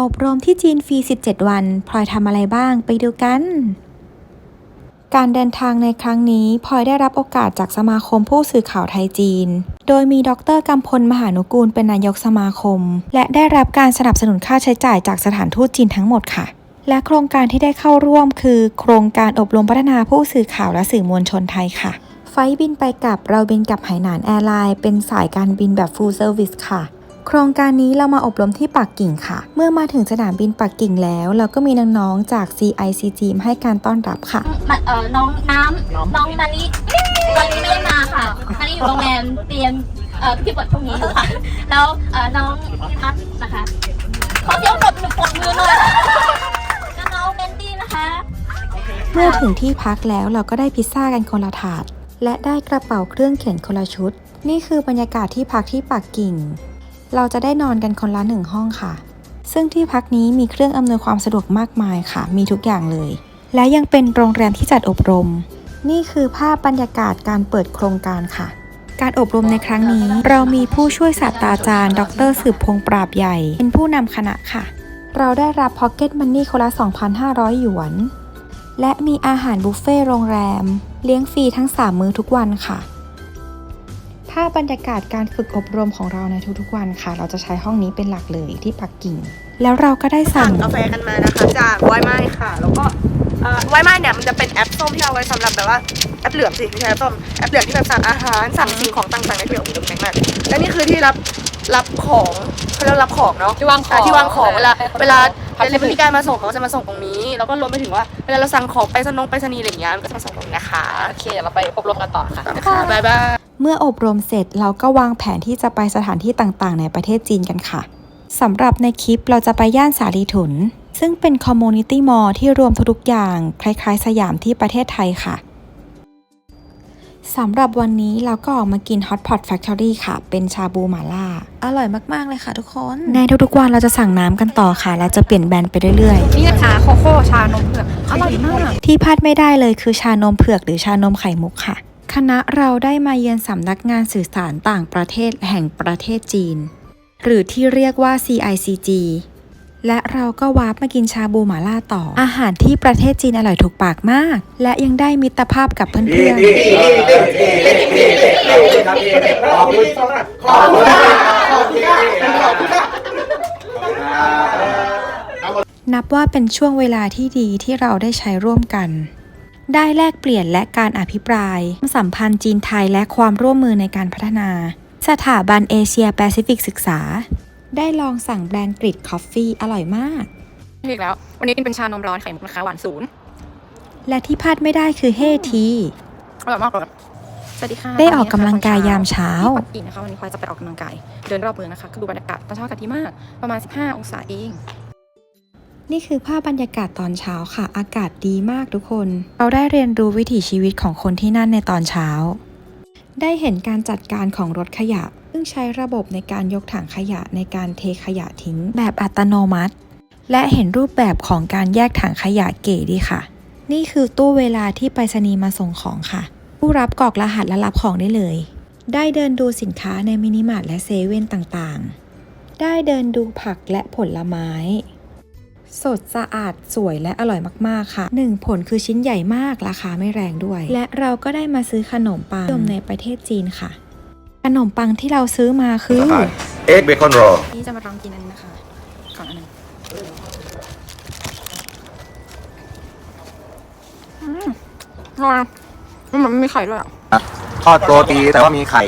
อบรมที่จีนฟรี 17 วัน พลอยทำอะไรบ้างไปดูกัน การเดินทางในครั้งนี้พลอยได้รับโอกาสจากสมาคมผู้สื่อข่าวไทยจีน โดยมีดรกำพลมหานุกูลเป็นนายกสมาคม และได้รับการสนับสนุนค่าใช้จ่ายจากสถานทูตจีนทั้งหมดค่ะ และโครงการที่ได้เข้าร่วมคือ โครงการอบรมพัฒนาผู้สื่อข่าวและสื่อมวลชนไทยค่ะ ไฟบินไปกลับเราบินกับไหหนานแอร์ไลน์เป็นสายการบินแบบ full service ค่ะ โครงการนี้เรามาอบรมที่ปักกิ่งค่ะ เมื่อมาถึงสนามบินปักกิ่งแล้ว เราก็มีน้องๆจาก CICG มาให้การต้อนรับค่ะ มาเอ่อน้องน้ำน้องมานิวันนี้ไม่ได้มาค่ะมานิอยู่โรงแรมเตรียมเอ่อที่บทพรุ่งนี้อยู่ค่ะแล้วเอ่อน้องพัดนะคะขอเสียงปรบมือปรบมือหน่อยแล้วน้องเมนดี้นะคะเมื่อถึงที่พักแล้วเราก็ได้พิซซ่ากันคนละถาด และได้กระเป๋าเครื่องเขียนคนละชุด นี่คือบรรยากาศที่พักที่ปักกิ่ง เราจะได้นอนกันคนละหนึ่งห้องค่ะ ซึ่งที่พักนี้มีเครื่องอำนวยความสะดวกมากมายค่ะ มีทุกอย่างเลย และยังเป็นโรงแรมที่จัดอบรม นี่คือภาพบรรยากาศการเปิดโครงการค่ะ การอบรมในครั้งนี้ เรามีผู้ช่วยศาสตราจารย์ ดรสืบพงปราบใหญ่ เป็นผู้นำคณะค่ะ เราได้รับพ็อกเก็ตมันนี่คนละ 2,500 หยวน และมีอาหารบุฟเฟ่ต์โรงแรม เลี้ยงฟรีทั้ง 3 มื้อทุกวันค่ะาพบรรยากาศการฝึกอบรมของเราในทุกๆวันค่ะ เราจะใช้ห้องนี้เป็นหลักเลยที่ปักกิ่ง แล้วเราก็ได้สั่สั่งงกาแฟกันมานะคะ จากไวไม้ค่ะ แล้วก็เอ่อไวไม้เนี่ยมันจะเป็นแอปส้มที่เอาไว้สำหรับแบบว่าแอปเหลืองสิไม่ใช่แอปส้มแอปเหลืองที่แบบสั่งอาหารสั่งสิ่งของต่างๆในที่แบบมีตรงไหนมากและนี่คือที่รับรับของเขาเรียกว่ารับของเนาะ ที่วางของ อะที่วางของเวลาเวลาพัสดุเดลิเวอรี่การมาส่งเขาจะมาส่งตรงนี้ แล้วก็รวมไปถึงว่าเวลาเราสั่งของไปสนงไปสนีย์อะไรอย่างเงี้ยมันก็จะมาส่งตรงนี้นะคะโอเคเดี๋ยวเราไปอบรมกันต่อค่ะ นะคะบ๊ายบาย เมื่ออบรมเสร็จเราก็วางแผนที่จะไปสถานที่ต่างๆ ในประเทศจีนกันค่ะสำหรับในคลิปเราจะไปย่านสาลีถุน ซึ่งเป็นคอมมูนิตี้มอลที่รวมทุกๆอย่าง คล้ายๆ สยามที่ประเทศไทยค่ะสำหรับวันนี้เราก็ออกมากิน Hot Pot Factory ค่ะ เป็นชาบูหม่าล่า อร่อยมาก ๆ เลยค่ะทุกคน ในทุกๆวันเราจะสั่งน้ำกันต่อค่ะและจะเปลี่ยนแบรนด์ไปเรื่อยๆ นี่นะคะโคโค่ชานมเผือก อร่อยมาก ที่พลาดไม่ได้เลยคือชานมเผือกหรือชานมไข่มุกค่ะ คณะเราได้มาเยือนสำนักงานสื่อสารต่างประเทศแห่งประเทศจีน หรือที่เรียกว่า CICG และเราก็วาร์ปมากินชาบูหม่าล่าต่อ อาหารที่ประเทศจีนอร่อยถูกปากมาก และยังได้มิตรภาพกับเพื่อนๆนับว่าเป็นช่วงเวลาที่ดีที่เราได้ใช้ร่วมกัน ได้แลกเปลี่ยนและการอภิปรายสัมพันธ์จีนไทยและความร่วมมือในการพัฒนา สถาบันเอเชียแปซิฟิกศึกษา ได้ลองสั่งแบรนด์กริดคอฟฟี่อร่อยมากอีกแล้ว วันนี้กินเป็นชานมร้อนไข่มุกนะคะหวานศูนย์และที่พลาดไม่ได้คือเฮทีอร่อยมากเลยสวัสดีค่ะได้ออกกำลังกายยามเช้าที่ปักกิ่งนะคะวันนี้พลอยจะไปออกกำลังกาย เดินรอบเมืองนะคะคือดูบรรยากาศตอนเช้าอากาศดีมาก ประมาณ 15 องศาเอง นี่คือภาพบรรยากาศตอนเช้าค่ะ อากาศดีมากทุกคน เราได้เรียนรู้วิถีชีวิตของคนที่นั่นในตอนเช้า ได้เห็นการจัดการของรถขยะ ซึ่งใช้ระบบในการยกถังขยะในการเทขยะทิ้ง แบบอัตโนมัติ และเห็นรูปแบบของการแยกถังขยะเก๋ดีค่ะ นี่คือตู้เวลาที่ไปรษณีย์มาส่งของค่ะ ผู้รับกรอกรหัสและรับของได้เลย ได้เดินดูสินค้าในมินิมาร์ทและเซเว่นต่างๆ ได้เดินดูผักและผลไม้ สดสะอาดสวยและอร่อยมากๆค่ะ 1 ผลคือชิ้นใหญ่มากราคาไม่แรงด้วย และเราก็ได้มาซื้อขนมปังนิยมในประเทศจีนค่ะ ขนมปังที่เราซื้อมาคือเอ็กเบคอนรอนี่จะมาลองกินอันนี้นะคะก่อนอันหนึงอืมอร่อยมันเหมือนมีไข่ด้วยอะทอดโรตีแต่ว่ามีไข่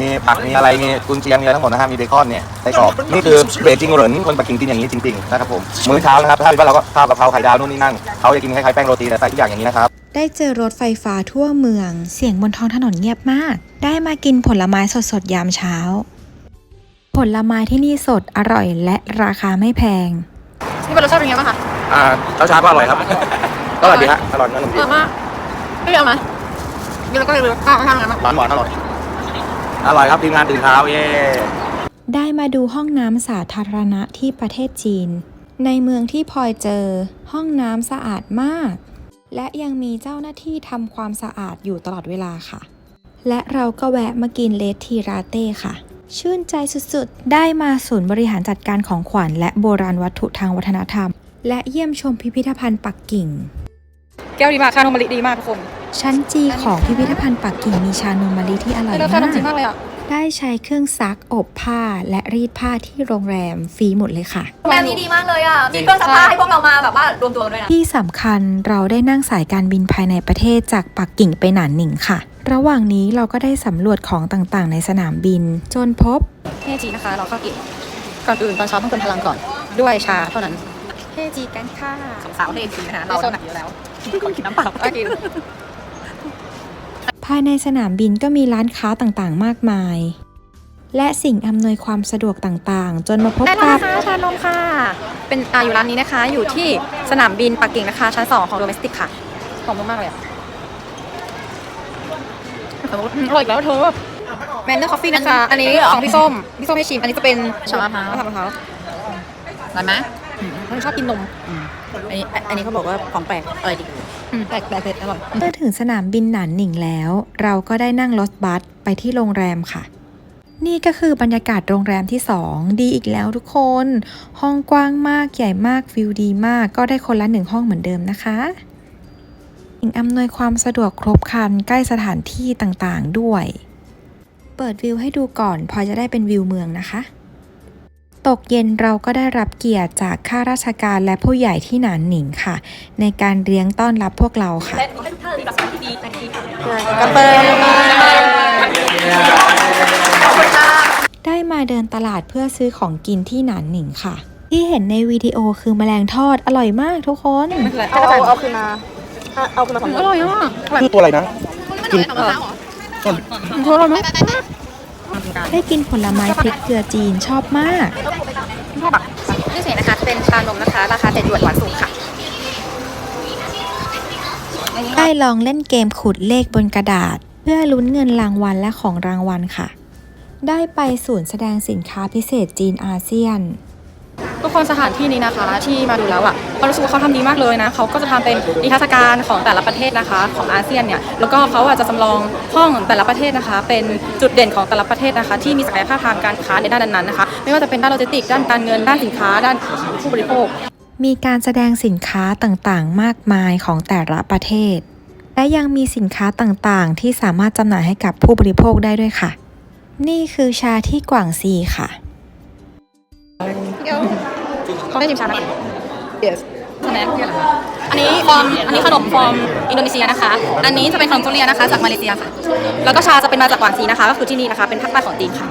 มีผักมีอะไรมีกุนเชียงมีอะไรทั้งหมดนะฮะมีเบคอนเนี่ยไส้กรอกนี่คือเบจิงเหรินคนปักกิ่งกินอย่างนี้จริงๆนะครับผมมื้อเช้านะครับถ้าเป็นบ้านเราก็ข้าวกะเพราไข่ดาวนู่นนี่นั่นเขาจะกินคล้ายๆแป้งโรตีแต่ใส่ทุกอย่างอย่างนี้นะครับได้เจอรถไฟฟ้าทั่วเมือง เสียงบนท้องถนนเงียบมาก ได้มากินผลไม้สดๆยามเช้า ผลไม้ที่นี่สดอร่อยและราคาไม่แพงนี่เป็นรสชาติเป็นไงบ้างคะอ่าเช้าเช้าก็อร่อยครับก็อร่อยดีฮะอร่อยขนมอจีร่อนยมากไม่เยอะไหมกินแล้วก็เลยเลยข้าวข้างกันมากหวานหวานอร่อย อร่อยครับทีมงานตื่นเช้าเย้ได้มาดูห้องน้ำสาธารณะที่ประเทศจีน ในเมืองที่พลอยเจอ ห้องน้ำสะอาดมาก และยังมีเจ้าหน้าที่ทำความสะอาดอยู่ตลอดเวลาค่ะ และเราก็แวะมากินเลสทีราเต้ค่ะ ชื่นใจสุดๆ ได้มาศูนย์บริหารจัดการของขวัญและโบราณวัตถุทางวัฒนธรรม และเยี่ยมชมพิพิธภัณฑ์ปักกิ่ง แก้วดีมาก ชานมมะลิดีมากทุกคน ชั้นจีของพิพิธภัณฑ์ปักกิ่งมีชานมมะลิที่อร่อยเลือกชานมจริงมากเลยอะได้ใช้เครื่องซักอบผ้าและรีดผ้าที่โรงแรมฟรีหมดเลยค่ะโรงแรมนี้ดีมากเลยอะ มีเครื่องซักผ้าให้พวกเรามาแบบว่ารวมตัวกันด้วยนะ ที่สำคัญเราได้นั่งสายการบินภายในประเทศจากปักกิ่งไปหนานหนิงค่ะ ระหว่างนี้เราก็ได้สำรวจของต่างๆ ในสนามบิน จนพบเฮจีนะคะ เราเข้ากินก่อนอื่นตอนเช้าต้องเติมพลังก่อนด้วยชาเท่านั้นเฮจีกันค่ะสาวเฮจีนะคะเราโซนหนักอยู่แล้วคนกินน้ำเปล่าก็กิน ภายในสนามบินก็มีร้านค้าต่างๆ มากมาย และสิ่งอำนวยความสะดวกต่างๆ จนมาพบได้แล้วกับ นะคะชานมค่ะ เป็นอ่าอยู่ร้านนี้นะคะ อยู่ที่สนามบินปักกิ่งนะคะ ชั้น 2 ของโดเมสติกค่ะหอมมากๆเลยอะอืมอร่อยอีกแล้วเธอแมนเนอร์คอฟฟี่นะคะ อันนี้ของพี่ส้ม พี่ส้มให้ชิม อันนี้จะเป็นชามะพร้าว ชามะพร้าวร้อนไหมเขาชอบกินนมอันนี้อันนี้เขาบอกว่าของแปลกอะไรดีอืม แปลกแปลกเผ็ดอร่อยเมื่อถึงสนามบินหนานหนิงแล้ว เราก็ได้นั่งรถบัสไปที่โรงแรมค่ะ นี่ก็คือบรรยากาศโรงแรมที่ 2 ดีอีกแล้วทุกคน ห้องกว้างมากใหญ่มากวิวดีมาก ก็ได้คนละหนึ่งห้องเหมือนเดิมนะคะสิ่งอำนวยความสะดวกครบครันใกล้สถานที่ต่างๆด้วย เปิดวิวให้ดูก่อนพอจะได้เป็นวิวเมืองนะคะ ตกเย็นเราก็ได้รับเกียรติจากข้าราชการและผู้ใหญ่ที่หนานหนิงค่ะ ในการเลี้ยงต้อนรับพวกเราค่ะกระเปิดได้มาเดินตลาดเพื่อซื้อของกินที่หนานหนิงค่ะ ที่เห็นในวิดีโอคือแมลงทอดอร่อยมากทุกคนเอาเอาคืนมาเอาคืนมาสองอร่อยอะคือตัวอะไรนะกินอร่อยมาก ได้กินผลไม้พริกเกลือจีนชอบมากนี่เฉยนะคะจะเป็นชานมนะคะ ราคาเจ็ดหยวนหวานสูงค่ะได้ลองเล่นเกมขุดเลขบนกระดาษ เพื่อลุ้นเงินรางวัลและของรางวัลค่ะ ได้ไปศูนย์แสดงสินค้าพิเศษจีนอาเซียน ทุกคนสถานที่นี้นะคะ ที่มาดูแล้วอะเรารู้สึกว่าเขาทำดีมากเลยนะเขาก็จะทำเป็นนิทรรศการของแต่ละประเทศนะคะ ของอาเซียนเนี่ยแล้วก็เขาอาจจะจำลองห้องแต่ละประเทศนะคะ เป็นจุดเด่นของแต่ละประเทศนะคะ ที่มีศักยภาพทางการค้าในด้านนั้นๆนะคะ ไม่ว่าจะเป็นด้านโลจิสติกด้านการเงินด้านสินค้า ด้านผู้บริโภค มีการแสดงสินค้าต่างๆ มากมายของแต่ละประเทศ และยังมีสินค้าต่างๆ ที่สามารถจำหน่ายให้กับผู้บริโภคได้ด้วยค่ะ นี่คือชาที่กวางซีค่ะ เขาได้ชิมชานะคะ yes สแน็คอันนี้ฟอร์มอันนี้ขนมฟอร์มอินโดนีเซียนะคะ อันนี้จะเป็นขนมทุเรียนนะคะจากมาเลเซียค่ะ แล้วก็ชาจะเป็นมาจากกวางซีนะคะ ก็คือที่นี่นะคะ เป็นภาคใต้ของจีนค่ะ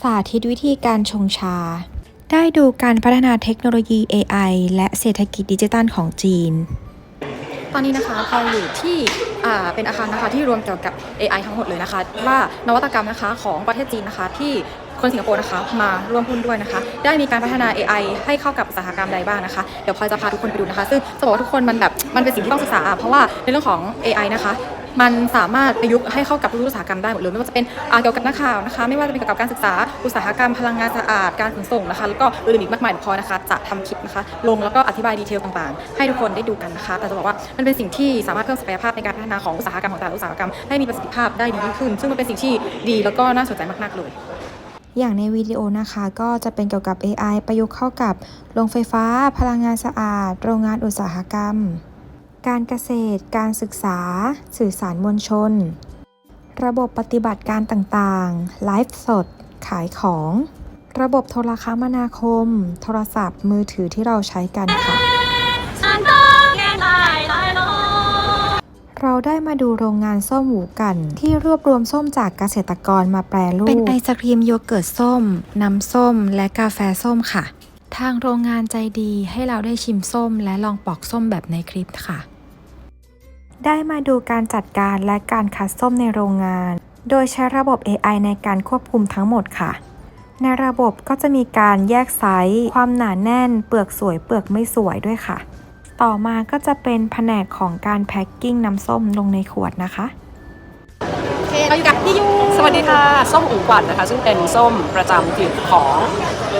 สาธิตวิธีการชงชา ได้ดูการพัฒนาเทคโนโลยี AI และเศรษฐกิจดิจิตัลของจีน ตอนนี้นะคะเราอยู่ที่อ่าเป็นอาคารนะคะที่รวมเกี่ยวกับ AI ทั้งหมดเลยนะคะ ว่านวัตกรรมนะคะของประเทศจีนนะคะที่ คนสิงคโปร์นะคะ มาร่วมหุ้นด้วยนะคะ ได้มีการพัฒนา AI ให้เข้ากับอุตสาหกรรมใดบ้างนะคะ เดี๋ยวพลอยจะพาทุกคนไปดูนะคะ ซึ่งจะบอกว่าทุกคนมันแบบมันเป็นสิ่งที่ต้องศึกษา เพราะว่าในเรื่องของ AI นะคะมันสามารถประยุกต์ให้เข้ากับทุกอุตสาหกรรมได้หมดเลยไม่ว่าจะเป็นเกี่ยวกับนักข่าวนะคะ ไม่ว่าจะเป็นเกี่ยวกับการศึกษาอุตสาหกรรมพลังงานสะอาดการขนส่งนะคะ แล้วก็อื่นอีกมากมายเดี๋ยวพอยนะคะ จะทำคลิปนะคะ ลงแล้วก็อธิบายดีเทลต่างๆ ให้ทุกคนได้ดูกันนะคะ แต่จะบอกว่ามันเป็นสิ่งที่สามารถเพิ่มศักยภาพในการพัฒนาของอุตสาหกรรมของแต่ละอุตสาหกรรมให้มีประสิทธิภาพได้ดียิ่งขึ้น ซึ่งมันเป็นสิ่งที่ดีแล้วก็น่าสนใจมากๆเลย อย่างในวิดีโอนะคะก็จะเป็นเกี่ยวกับ AI ประยุกต์เข้ากับโรงไฟฟ้า พลังงานสะอาด โรงงานอุตสาหกรรม การเกษตร การศึกษา สื่อสารมวลชน ระบบปฏิบัติการต่างๆ ไลฟ์สด ขายของ ระบบโทรคมนาคม โทรศัพท์มือถือที่เราใช้กันค่ะ เราได้มาดูโรงงานส้มหมูกัน ที่รวบรวมส้มจากเกษตรกรมาแปรรูป เป็นไอศครีมโยเกิร์ตส้ม น้ำส้ม และกาแฟส้มค่ะ ทางโรงงานใจดีให้เราได้ชิมส้มและลองปอกส้มแบบในคลิปค่ะ ได้มาดูการจัดการและการคัดส้มในโรงงาน โดยใช้ระบบ AI ในการควบคุมทั้งหมดค่ะ ในระบบก็จะมีการแยกไซส์ ความหนาแน่น เปลือกสวยเปลือกไม่สวยด้วยค่ะ ต่อมาก็จะเป็นแผนกของการแพ็คกิ้งน้ำส้มลงในขวดนะคะ โอเคเราอยู่กับพี่ยูสวัสดีค่ะ ส้มอู่กวัดนะคะ ซึ่งเป็นส้มประจำถิ่นของ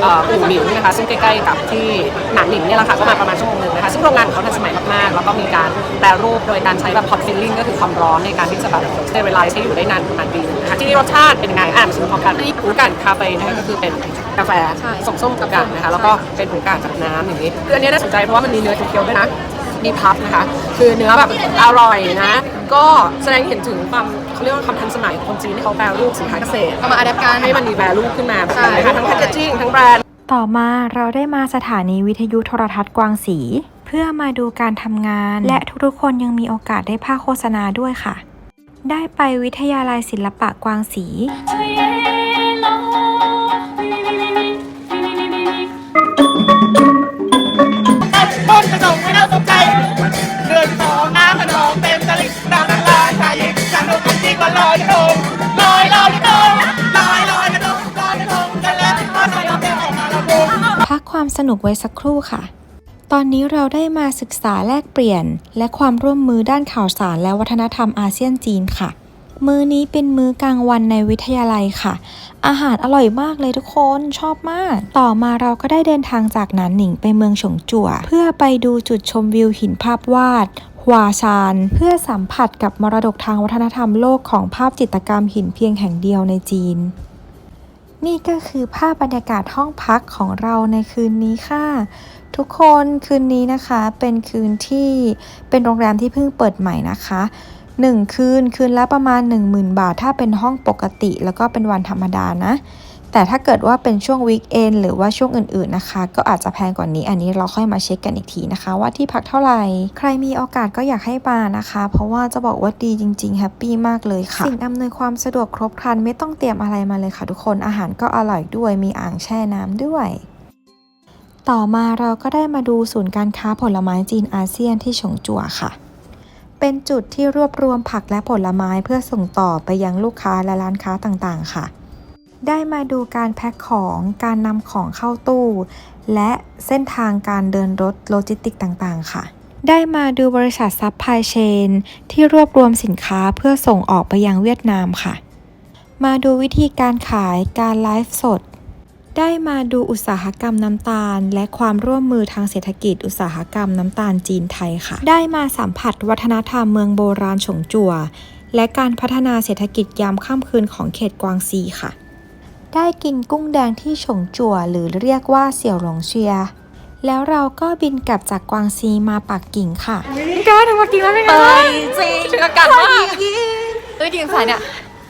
เอ่ออู่หมิวนะคะ ซึ่งใกล้ๆกับที่หนานหนิงเนี่ยแหละค่ะ ก็มาประมาณชั่วโมงหนึงนะคะ ซึ่งโรงงานของเขาทันสมัยมากๆ แล้วก็มีการแปรรูปโดยการใช้แบบ hot filling ก็คือความร้อนในการที่จะแบบ sterilize ให้อยู่ได้นานประมาณปีนึงนะคะที่นี่รสชาติเป็นยังไงอะมาชิมพร้อมกันอันนี้หูกันคาเฟ่นะคะก็คือเป็นกาแฟส่งส้มกับกันนะคะ แล้วก็เป็นหูกันจากน้ำอย่างนี้ คืออันนี้น่าสนใจเพราะว่ามันมีเนื้อเคี้ยวๆด้วยนะ มีพับนะคะ คือเนื้อแบบอร่อยนะ ก็แสดงเห็นถึงความเขาเรียกว่าความทันสมัยของคนจีนที่เขาแปลรูปสินค้าเกษตรเอามาอัดแอปกันให้มันมีแวลูขึ้นมาใช่นะคะทั้งแพคเกจจิ้งทั้งแบรนด์ ต่อมาเราได้มาสถานีวิทยุโทรทัศน์กวางสี เพื่อมาดูการทำงาน และทุกๆคนยังมีโอกาสได้ภาคโฆษณาด้วยค่ะ ได้ไปวิทยาลัยศิลปะกวางสี ต้นกระจกไม่น่าส อยกระทงลอยลอยกระทงลอยลอยกระทงลอยกระทงกันแล้วพอใส่เราเต็มออกมาแล้วบุ้มพักความสนุกไว้สักครู่ค่ะ ตอนนี้เราได้มาศึกษาแลกเปลี่ยน และความร่วมมือด้านข่าวสารและวัฒนธรรมอาเซียนจีนค่ะ มื้อนี้เป็นมื้อกลางวันในวิทยาลัยค่ะ อาหารอร่อยมากเลยทุกคนชอบมาก ต่อมาเราก็ได้เดินทางจากหนานหนิงไปเมืองฉงจั่ว เพื่อไปดูจุดชมวิวหินภาพวาด ฮวาชาน เพื่อสัมผัสกับมรดกทางวัฒนธรรมโลกของภาพจิตรกรรมหินเพียงแห่งเดียวในจีน นี่ก็คือภาพบรรยากาศห้องพักของเราในคืนนี้ค่ะ ทุกคนคืนนี้นะคะ เป็นคืนที่เป็นโรงแรมที่เพิ่งเปิดใหม่นะคะหนึ่งคืนคืนละประมาณ 10,000 บาท ถ้าเป็นห้องปกติ แล้วก็เป็นวันธรรมดานะ แต่ถ้าเกิดว่าเป็นช่วงวีคเอนหรือว่าช่วงอื่นๆนะคะ ก็อาจจะแพงกว่านี้ อันนี้เราค่อยมาเช็คกันอีกทีนะคะ ว่าที่พักเท่าไหร่ ใครมีโอกาสก็อยากให้มานะคะ เพราะว่าจะบอกว่าดีจริงๆแฮปปี้มากเลยค่ะ สิ่งอำนวยความสะดวกครบครันไม่ต้องเตรียมอะไรมาเลยค่ะทุกคนอาหารก็อร่อยด้วยมีอ่างแช่น้ำด้วยต่อมาเราก็ได้มาดูศูนย์การค้าผลไม้จีนอาเซียนที่ฉงจั่วค่ะ เป็นจุดที่รวบรวมผักและผลไม้เพื่อส่งต่อไปยังลูกค้าและร้านค้าต่างๆ ค่ะ ได้มาดูการแพ็คของการนำของเข้าตู้ และเส้นทางการเดินรถโลจิสติกต่างๆ ค่ะ ได้มาดูบริษัทซัพพลายเชนที่รวบรวมสินค้าเพื่อส่งออกไปยังเวียดนามค่ะ มาดูวิธีการขายการไลฟ์สด ได้มาดูอุตสาหกรรมน้ำตาล และความร่วมมือทางเศรษฐกิจอุตสาหกรรมน้ำตาลจีนไทยค่ะ ได้มาสัมผัสวัฒนธรรมเมืองโบราณฉงจั่วและการพัฒนาเศรษฐกิจยามค่ำคืนของเขตกวางซีค่ะ ได้กินกุ้งแดงที่ฉงจั่วหรือเรียกว่าเสี่ยวหลงเชีย แล้วเราก็บินกลับจากกวางซีมาปักกิ่งค่ะก้าวถึงมากินแล้วเป็นไงจริงถึงอากาศมากเอ้ยกินสายเนี่ย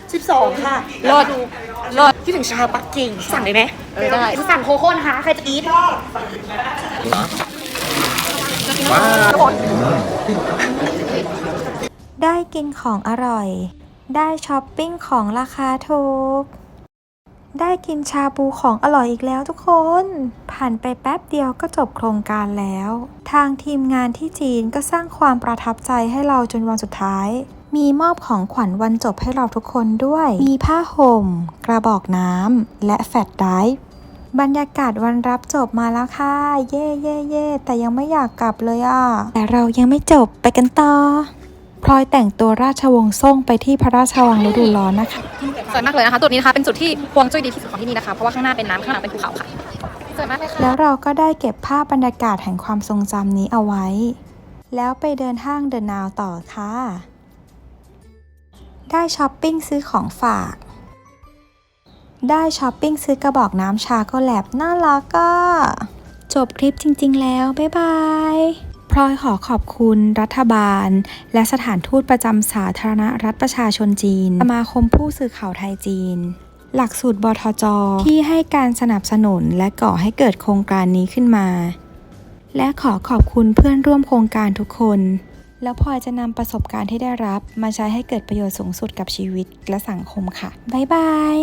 12 ค่ะรสรสคิดถึงชาวปักกิ่ง สั่งเลยไหมเออได้สั่งโคโค่นะคะใครจะอีทได้กินของอร่อย ได้ช้อปปิ้งของราคาถูก ได้กินชาบูของอร่อยอีกแล้วทุกคน ผ่านไปแป๊บเดียวก็จบโครงการแล้ว ทางทีมงานที่จีนก็สร้างความประทับใจให้เราจนวันสุดท้าย มีมอบของขวัญวันจบให้เราทุกคนด้วย มีผ้าห่ม กระบอกน้ำ และแฟลชไดรฟ์บรรยากาศวันรับจบมาแล้วค่ะ เย่เย่เย่แต่ยังไม่อยากกลับเลยอะ แต่เรายังไม่จบไปกันต่อ พลอยแต่งตัวราชวงศ์ซ่งไปที่พระราชวังฤดูร้อนนะคะสวยมากเลยนะคะจุดนี้นะคะเป็นจุดที่ฮวงจุ้ยดีที่สุดของที่นี่นะคะเพราะว่าข้างหน้าเป็นน้ำข้างหลังเป็นภูเขาค่ะสวยมากเลยค่ะแล้วเราก็ได้เก็บภาพบรรยากาศแห่งความทรงจำนี้เอาไว้ แล้วไปเดินห้างเดินนาวต่อค่ะ ได้ช้อปปิ้งซื้อของฝาก ได้ช้อปปิ้งซื้อกระบอกน้ำชาก็แลบน่ารักก็จบคลิปจริง ๆ แล้ว บ๊ายบาย พลอยขอขอบคุณรัฐบาล และสถานทูตประจำสาธารณรัฐประชาชนจีน สมาคมผู้สื่อข่าวไทยจีน หลักสูตรบทจ ที่ให้การสนับสนุนและก่อให้เกิดโครงการนี้ขึ้นมา และขอขอบคุณเพื่อนร่วมโครงการทุกคน แล้วพลอยจะนำประสบการณ์ที่ได้รับมาใช้ให้เกิดประโยชน์สูงสุดกับชีวิตและสังคมค่ะ บ๊ายบาย